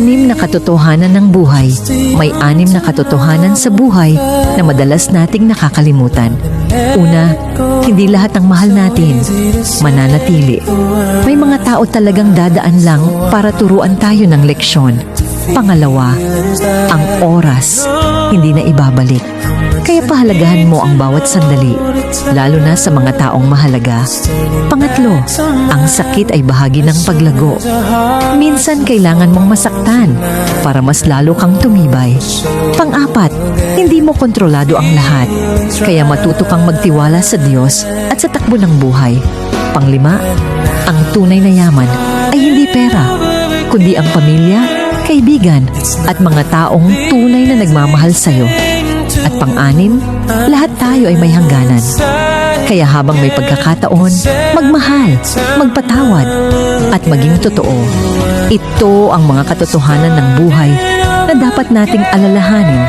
Anim na katotohanan ng buhay. May anim na katotohanan sa buhay na madalas nating nakakalimutan. Una, hindi lahat ng mahal natin mananatili. May mga tao talagang dadaan lang para turuan tayo ng leksyon. Pangalawa, ang oras hindi na ibabalik. Kaya pahalagahan mo ang bawat sandali, lalo na sa mga taong mahalaga. Pangatlo, ang sakit ay bahagi ng paglago. Minsan kailangan mong masaktan para mas lalo kang tumibay. Pang-apat, hindi mo kontrolado ang lahat. Kaya matuto kang magtiwala sa Diyos at sa takbo ng buhay. Panglima, ang tunay na yaman ay hindi pera, kundi ang pamilya, kaibigan, at mga taong tunay na nagmamahal sa'yo. At pang-anim, lahat tayo ay may hangganan. Kaya habang may pagkakataon, magmahal, magpatawad, at maging totoo. Ito ang mga katotohanan ng buhay na dapat nating alalahanin